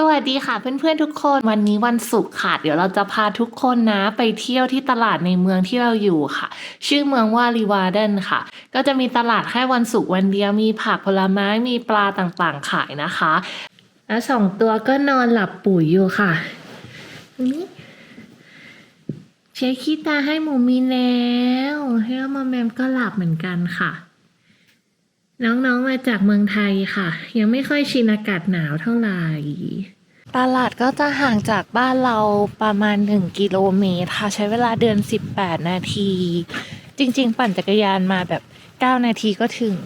สวัสดีค่ะเพื่อนๆทุกคนวันนี้วันศุกร์ค่ะ เดี๋ยวเราจะพาทุกคนนะไปเที่ยวที่ตลาดในเมืองที่เราอยู่ค่ะ ชื่อเมืองว่ารีวาเดนค่ะ ก็จะมีตลาดแค่วันศุกร์วันเดียวมีผักผลไม้มีปลาต่างๆขายนะคะแล้วสองตัวก็นอนหลับปุ๋ยอยู่ค่ะนี่เช็คขี้ตาให้หมูมีแล้วให้มอมแมมก็หลับเหมือนกันค่ะ น้องๆ มาจากเมืองไทยค่ะ ยังไม่ค่อยชินอากาศหนาวเท่าไหร่ ตลาดก็จะห่างจากบ้านเราประมาณ 1 กิโลเมตรค่ะ ใช้เวลาเดิน 18 นาที จริง ๆ ปั่นจักรยานมาแบบ 9 นาทีก็ถึง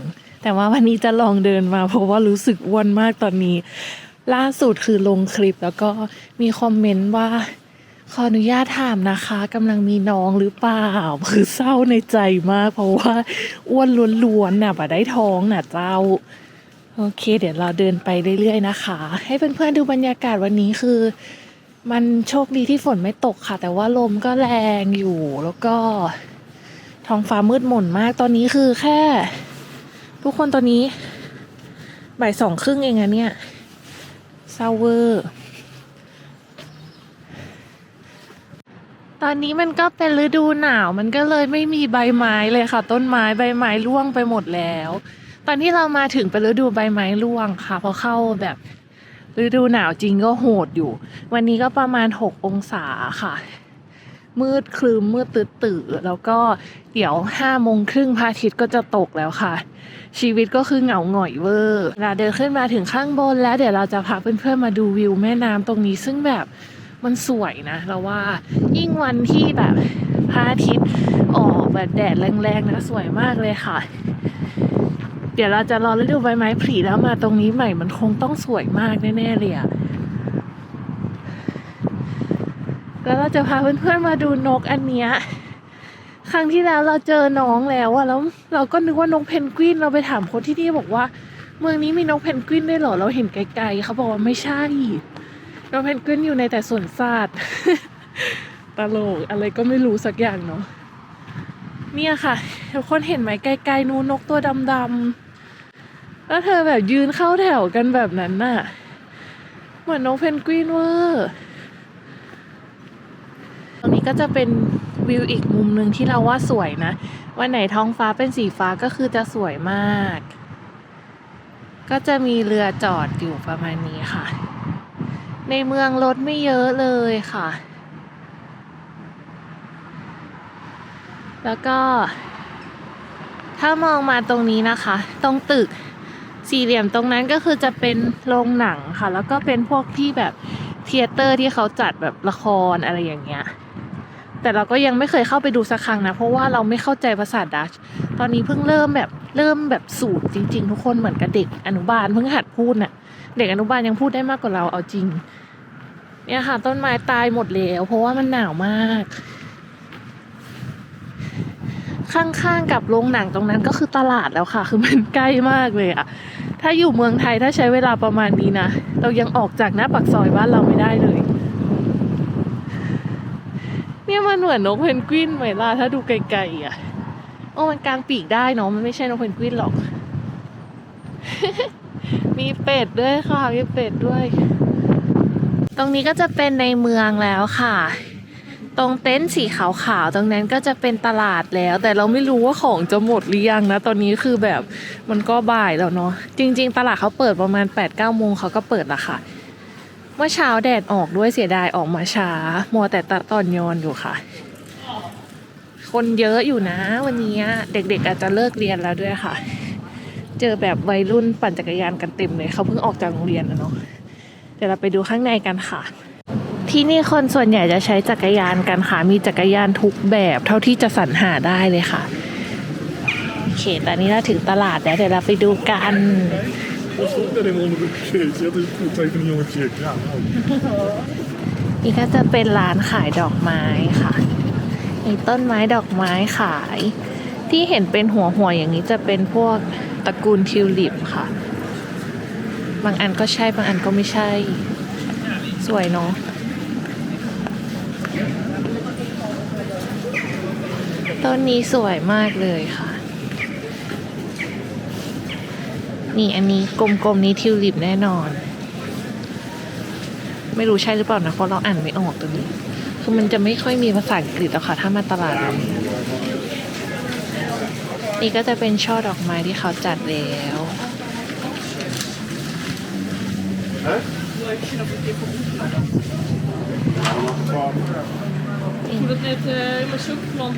แต่ว่าวันนี้จะลองเดินมา เพราะว่ารู้สึกอ้วนมากตอนนี้ ล่าสุดคือลงคลิปแล้วก็มีคอมเมนต์ว่า ขออนุญาตถามนะคะกำลังมีน้องหรือเปล่า คือเศร้าในใจมาก เพราะว่าอ้วนล้วนๆน่ะบ่ได้ท้องน่ะเจ้า โอเค เดี๋ยวเราเดินไปเรื่อยๆนะคะ ให้เพื่อนๆดูบรรยากาศวันนี้คือ มันโชคดีที่ฝนไม่ตกค่ะ แต่ว่าลมก็แรงอยู่แล้วก็ ท้องฟ้ามืดหม่นมากตอนนี้คือแค่ ทุกคนตอนนี้บ่ายสองครึ่งเองอะเนี่ยเศร้าเวอร์ ตอนนี้มันก็เป็นฤดูหนาวมันก็เลยไม่มีใบไม้เลยค่ะ ต้นไม้ใบไม้ร่วงไปหมดแล้ว ตอนที่เรามาถึงเป็นฤดูใบไม้ร่วงค่ะพอเข้าแบบฤดูหนาวจริงก็โหดอยู่ วันนี้ก็ประมาณ 6 องศาค่ะ มืดครึมมืดตื่นตื่นแล้วก็เดี๋ยวห้าโมงครึ่งพระอาทิตย์ก็จะตกแล้วค่ะ ชีวิตก็คือเหงาหงอยเวอร์เราเดินขึ้นมาถึงข้างบนแล้วเดี๋ยวเราจะพาเพื่อนๆมาดูวิวแม่น้ำตรงนี้ซึ่งแบบ มันสวยนะเราว่ายิ่งวันที่แบบพระอาทิตย์ออกแบบแดดแรงๆนะสวยมากเลยค่ะ เดี๋ยวเราจะรอฤดูใบไม้ผลิแล้วมาตรงนี้ใหม่มันคงต้องสวยมากแน่ๆเลยอะแล้วเราจะพาเพื่อนๆมาดูนกอันเนี้ยครั้งที่แล้วเราเจอน้องแล้วอะแล้วเราก็นึกว่านกเพนกวินเราไปถามคนที่นี่บอกว่า เมืองนี้มีนกเพนกวินได้เหรอเราเห็นไกลๆเขาบอกว่าไม่ใช่ นกเพนกวินอยู่ในแต่สวนสัตว์ตลกอะไรก็ไม่รู้สักอย่างเนาะเนี่ยค่ะทุกคนเห็นไหมไกลๆนู้นนกตัวดำๆแล้วเธอแบบยืนเข้าแถวกันแบบนั้นน่ะ เหมือนนกเพนกวินเวอร์ตรงนี้ก็จะเป็นวิวอีกมุมหนึ่งที่เราว่าสวยนะ วันไหนท้องฟ้าเป็นสีฟ้าก็คือจะสวยมาก ก็จะมีเรือจอดอยู่ประมาณนี้ค่ะ ในเมืองรถไม่เยอะเลยค่ะ แล้วก็ ถ้ามองมาตรงนี้นะคะ ตรงตึกสี่เหลี่ยมตรงนั้นก็คือจะเป็นโรงหนังค่ะ แล้วก็เป็นพวกที่แบบเทเตอร์ที่เขาจัดแบบละครอะไรอย่างเงี้ย แต่เราก็ยังไม่เคยเข้าไปดูสักครั้งนะ เพราะว่าเราไม่เข้าใจภาษาดัช ตอนนี้เพิ่งเริ่มแบบเริ่มแบบสูตรจริง ๆ ทุกคนเหมือนกับเด็กอนุบาลเพิ่งหัดพูดน่ะ เด็กอนุบาลยังพูดได้มากกว่าเราเอาจริง เนี่ยค่ะ ต้นไม้ตายหมดแล้วเพราะว่ามันหนาวมาก ข้างๆกับโรงหนังตรงนั้นก็คือตลาดแล้วค่ะ คือมันใกล้มากเลยอะถ้าอยู่เมืองไทยถ้าใช้เวลาประมาณนี้นะเรายังออกจากหน้าปากซอยบ้านเราไม่ได้เลย เนี่ยมันเหมือนนกเพนกวินไหมล่ะถ้าดูไกลๆอะโอ้มันกางปีกได้เนาะมันไม่ใช่นกเพนกวินหรอก มีเป็ดด้วยค่ะ มีเป็ดด้วย ตรงนี้ก็จะเป็นในเมืองแล้วค่ะ ตรงเต็นท์สีขาวๆ ตรงนั้นก็จะเป็นตลาดแล้ว แต่เราไม่รู้ว่าของจะหมดหรือยังนะ ตอนนี้คือแบบมันก็บ่ายแล้วเนาะ จริง ๆ ตลาดเขาเปิดประมาณ8ปดเก้าโมงเขาก็เปิดละค่ะ เมื่อเช้าแดดออกด้วยเสียดายออกมาช้า มัวแต่ตะตอนยอนอยู่ค่ะ คนเยอะอยู่นะ วันนี้เด็กๆอาจจะเลิกเรียนแล้วด้วยค่ะ เจอแบบวัยรุ่นปั่นจักรยานกันเต็มเลยเขาเพิ่งออกจากโรงเรียนนะเนาะเดี๋ยวเราไปดูข้างในกันค่ะ ที่นี่คนส่วนใหญ่จะใช้จักรยานกันค่ะมีจักรยานทุกแบบเท่าที่จะสรรหาได้เลยค่ะโอเคตอนนี้เราถึงตลาดแล้วเดี๋ยวเราไปดูกัน Och så är det någon case. Jag tror att jag kan göra ett jäkla นี่ก็จะเป็นร้านขายดอกไม้ค่ะมีต้นไม้ดอกไม้ขาย ที่เห็นเป็นหัวหัวอย่างนี้จะเป็นพวกตระกูลทิวลิปค่ะ บางอันก็ใช่บางอันก็ไม่ใช่ สวยเนาะต้นนี้สวยมากเลยค่ะ นี่อันนี้กลมๆนี้ทิวลิปแน่นอน ไม่รู้ใช่หรือเปล่านะเพราะเราอ่านไม่ออกตรงนี้ คือมันจะไม่ค่อยมีภาษาอังกฤษอะค่ะ ถ้ามาตลาดนี้ นี่ก็จะเป็นช่อดอกไม้ที่เขาจัดแล้ว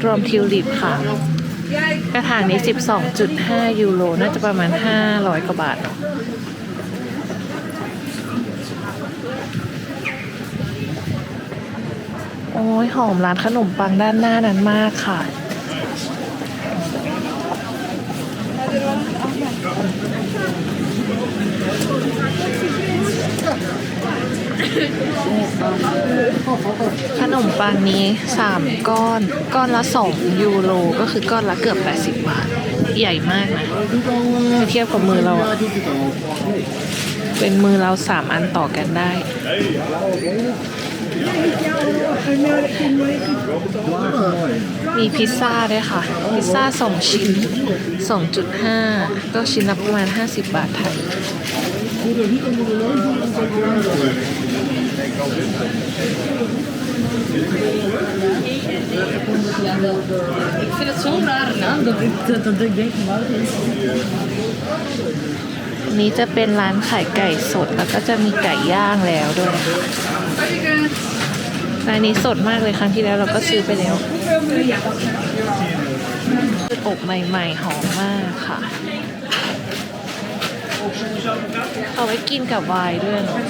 รวมทิวลิปค่ะ กระถางนี้ 12.5 ยูโร น่าจะประมาณ 500 กว่าบาทเนาะโอ้ยหอมร้านขนมปังด้านหน้านั้นมากค่ะ ขนมปังนี้ 3 ก้อน ก้อนละ 2 ยูโร ก็คือก้อนละเกือบ 80 บาท ใหญ่มากนะเทียบกับมือเราอะเป็นมือเรา 3 อันต่อกันได้ มีพิซซ่าด้วยค่ะ พิซซ่า 2 ชิ้น 2.5 ก็ชิ้นละประมาณ 50 บาทไทย Ik vind het zo'n rare naam dat ik, dat, dat ik denk, wat is นี้จะเป็นร้านขายไก่สดแล้วก็จะมีไก่ย่างแล้วด้วยร้านนี้สดมากเลยครั้งที่แล้วเราก็ซื้อไปแล้วอบใหม่ๆหอมมากค่ะ เอาไว้กินกับไวน์ด้วยเนาะ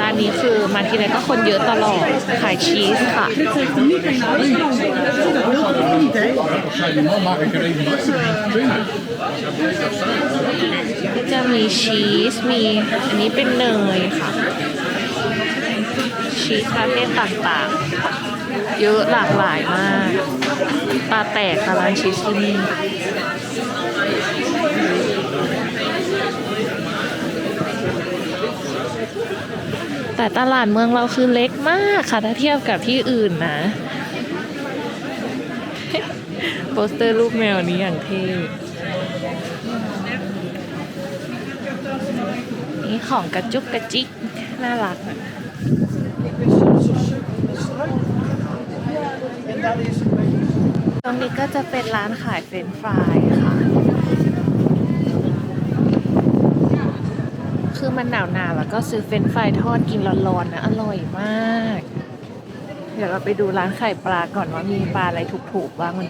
ร้านนี้คือมาทีไรก็คนเยอะตลอด ขายชีสค่ะ จะมีชีส มีอันนี้เป็นเนยค่ะ ชีสประเภทต่างๆ เยอะหลากหลายมาก ตาแตกค่ะร้านชีสที่นี่ แต่ตลาดเมืองเราคือเล็กมากค่ะถ้าเทียบกับที่อื่นนะโปสเตอร์รูปแมวนี้อย่างเท่นี่ของกระจุกกระจิก น่ารักอะตรงนี้ก็จะเป็นร้านขายเฟรนช์ฟรายค่ะ คือมันหนาวๆแล้วก็ซื้อเฟรนฟรายทอดกินร้อนๆนะ อร่อยมาก เดี๋ยวเราไปดูร้านไขายปลาก่อนว่ามีปลาอะไรถูกๆบ้างวัน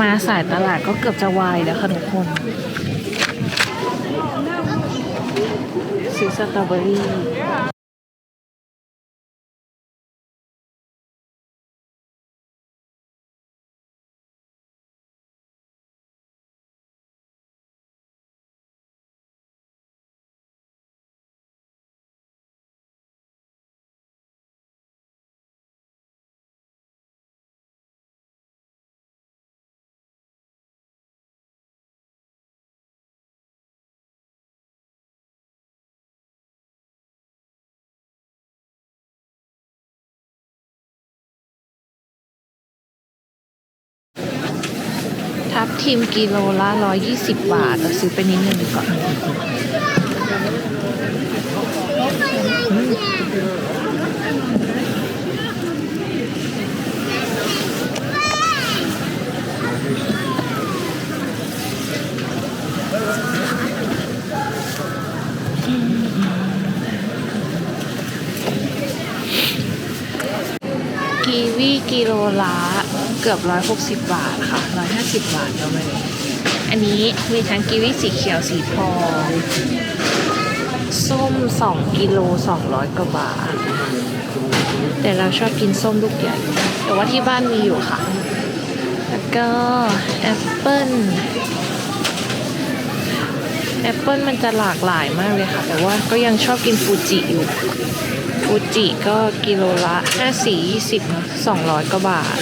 มาสายตลาดก็เกือบจะวายแล้วค่ะทุกคน ซื้อสตรอเบอรี่ ทับทิมกิโลละ 120 บาทเราซื้อไปนิดนึงดีกว่อน กีวีกิโลละเกือบ160บาทค่ะ150บาทประมาณนี้อันนี้มีทั้งกีวีสีเขียวสีทองส้ม2กิโล200กว่าบาท แต่เราชอบกินส้มลูกใหญ่ แต่ว่าที่บ้านมีอยู่ค่ะ แล้วก็แอปเปิ้ลแอปเปิ้ลมันจะหลากหลายมากเลยค่ะ แต่ว่าก็ยังชอบกินฟูจิอยู่ ฟูจิก็กิโลละห้าสี่สิบสองร้อยกว่าบาท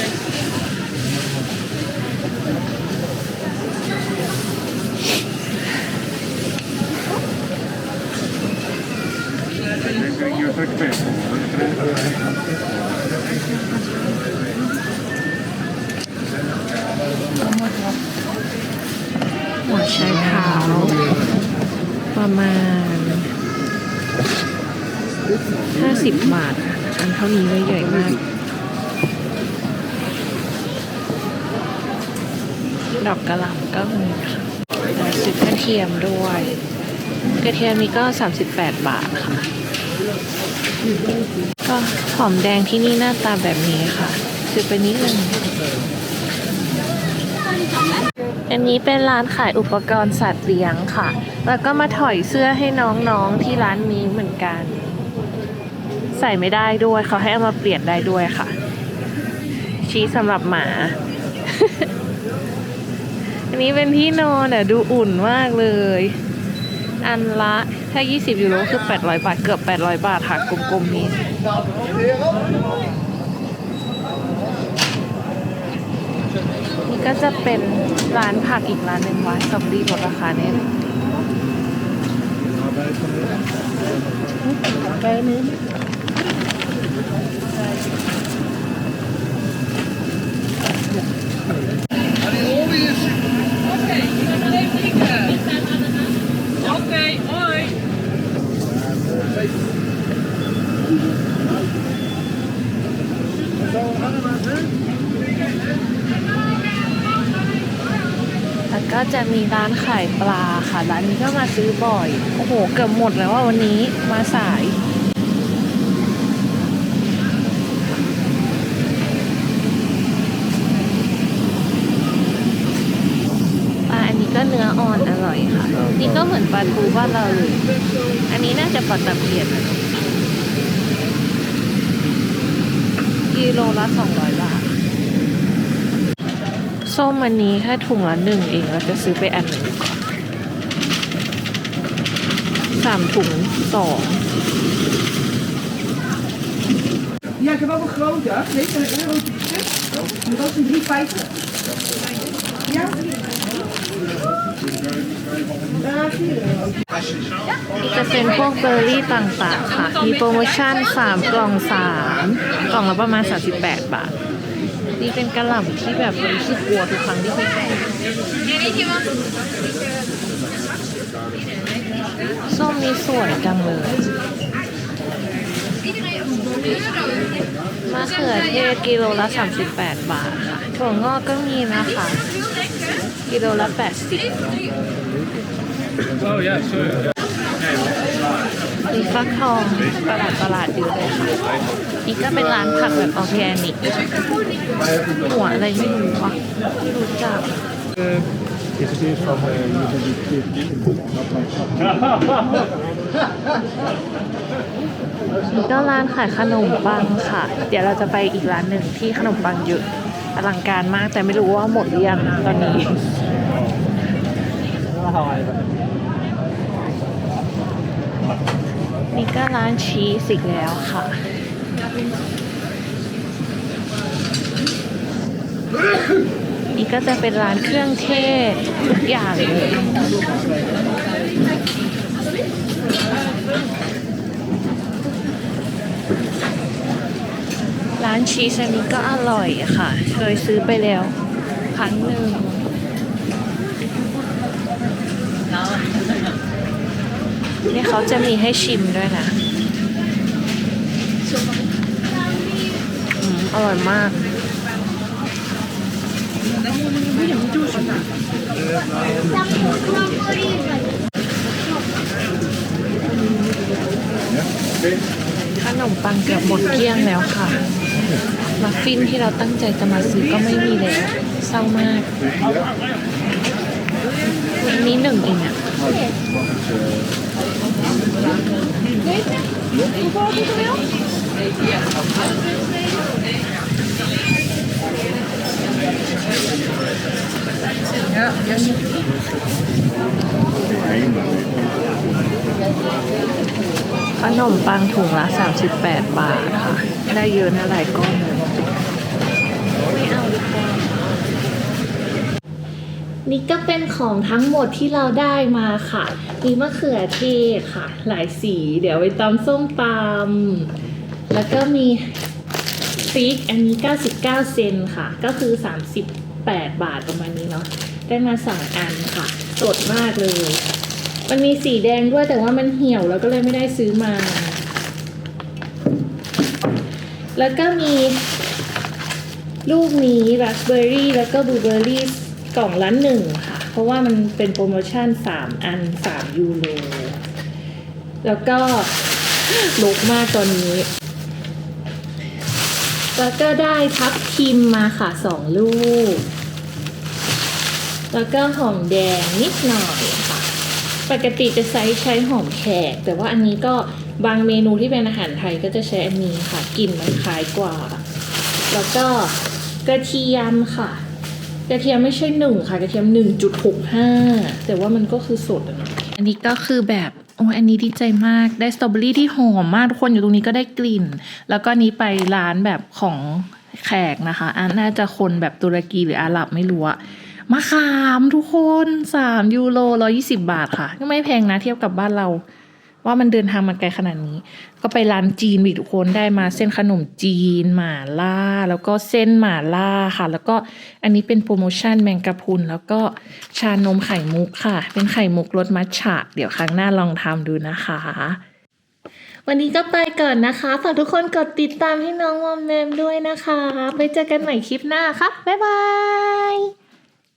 หัวชายขาว ประมาณห้า 50บบาท อันเท่านี้เลยใหญ่มาก ดอกกระหล่ำก็มีค่ะแล้วซื้อกระเทียมด้วย กระเทียมนี้ก็ 38 บาทค่ะ ก็หอมแดงที่นี่หน้าตาแบบนี้ค่ะ ซื้อไปนิดนึงอันนี้เป็นร้านขายอุปกรณ์สัตว์เลี้ยงค่ะ แล้วก็มาถอยเสื้อให้น้องๆที่ร้านนี้เหมือนกัน ใส่ไม่ได้ด้วยเขาให้เอามาเปลี่ยนได้ด้วยค่ะ ชี้สำหรับหมา อันนี้เป็นที่นอนอะดูอุ่นมากเลย อันละถ้า 20 ยูโรคือ 800 บาท เกือบ 800 บาทค่ะกลมๆนี้นี่ก็จะเป็นร้านผักอีกร้านหนึ่งไว้สำลีลดราคาเนี่ย แล้วก็จะมีร้านขายปลาค่ะ ร้านนี้ก็มาซื้อบ่อย โอ้โห เกือบหมดแล้วว่าวันนี้มาสาย ปลาอันนี้ก็เนื้ออ่อนอร่อยค่ะ นี่ก็เหมือนปลาทูบ้านเราเลย อันนี้น่าจะปลาตะเพียนนะกิโลละสองร้อยบาท ส้มอันนี้แค่ถุงละหนึ่งเอง เราจะซื้อไปอันหนึ่งก่อนสามถุงสอง Ja, ik heb ook een grote. Weet je, een euro. Dat is een 3,50. Ja? จะเป็นพวกเบอร์รี่ต่างๆค่ะ มีโปรโมชั่น 3 กล่อง 3 กล่องละประมาณ 38 บาท นี่เป็นกระหล่ำที่แบบรู้สึกกลัวทุกครั้งที่ไปส้มนี้สวยจังเลยมะเขือเทศกิโลละ 38 บาทค่ะถั่วงอกก็มีนะคะ กิโลละ 80 Oh yeah, sure. มีฟักทองประหลาดประหลาดๆอยู่เลยค่ะนี่ก็เป็นร้านผักแบบออร์แกนิกหัวอะไรไม่รู้อะไม่รู้จัก Is het eerst van uh, นี่ก็ร้านขายขนมปังค่ะ เดี๋ยวเราจะไปอีกร้านหนึ่งที่ขนมปังเยอะอลังการมากแต่ไม่รู้ว่าหมดหรือยังตอนนี้ นี่ก็ร้านชีสอีกแล้วค่ะ นี่ก็จะเป็นร้านเครื่องเทศทุกอย่างเลยร้านชีสอันนี้ก็อร่อยค่ะ เคยซื้อไปแล้วครั้งหนึ่ง นี่เขาจะมีให้ชิมด้วยนะอืมอร่อยมากขนมปังเกือบหมดเกลี้ยงแล้วค่ะมัฟฟินที่เราตั้งใจจะมาซื้อก็ไม่มีแล้วเศร้ามากอันนี้หนึ่งเองอะ ขนมปังถุงละ 38 บาทค่ะ ได้เยอะนะหลายก้อนเลยไม่เอาดีกว่า นี่ก็เป็นของทั้งหมดที่เราได้มาค่ะ มีมะเขือเทศค่ะ หลายสี เดี๋ยวไปตำส้มตำแล้วก็มีพริกอันนี้ 99 เซนค่ะ ก็คือ 38 บาทประมาณนี้เนาะ ได้มาสองอันค่ะ สดมากเลย มันมีสีแดงด้วยแต่ว่ามันเหี่ยวแล้วก็เลยไม่ได้ซื้อมา แล้วก็มีลูกนี้ราสเบอร์รี่แล้วก็บลูเบอร์รี่ กล่องละหนึ่งค่ะ เพราะว่ามันเป็นโปรโมชั่น 3 อัน 3 ยูโร แล้วก็ลกมากตอนนี้ แล้วก็ได้ทับทิมมาค่ะสองลูก แล้วก็หอมแดงนิดหน่อยค่ะ ปกติจะใช้ใช้หอมแขก แต่ว่าอันนี้ก็บางเมนูที่เป็นอาหารไทยก็จะใช้อันนี้ค่ะกลิ่นมันคล้ายกว่า แล้วก็กระเทียมค่ะ กระเทียมไม่ใช่หนึ่งค่ะ กระเทียมหนึ่งจุดหกห้าแต่ว่ามันก็คือสดอะเนอะอันนี้ก็คือแบบโอ้อันนี้ดีใจมากได้สตรอเบอรี่ที่หอมมากทุกคนอยู่ตรงนี้ก็ได้กลิ่น แล้วก็นนี้ไปร้านแบบของแขกนะคะอันน่าจะคนแบบตุรกีหรืออาหรับไม่รู้อะมะขามทุกคนสามยูโรร้อยี่สิบาทค่ะ ก็ไม่แพงนะเทียบกับบ้านเรา ว่ามันเดินทางมาไกลขนาดนี้ ก็ไปร้านจีนอีทุกคนได้มาเส้นขนมจีน หม่าล่า แล้วก็เส้นหม่าล่าค่ะ แล้วก็อันนี้เป็นโปรโมชั่นแมงกะพรุน แล้วก็ชานมไข่มุกค่ะ เป็นไข่มุกรสมัทฉะ เดี๋ยวครั้งหน้าลองทำดูนะคะ วันนี้ก็ไปก่อนนะคะฝากทุกคนกดติดตามให้น้องมอมแมมด้วยนะคะ ไปเจอกันใหม่คลิปหน้าค่ะบ๊ายบาย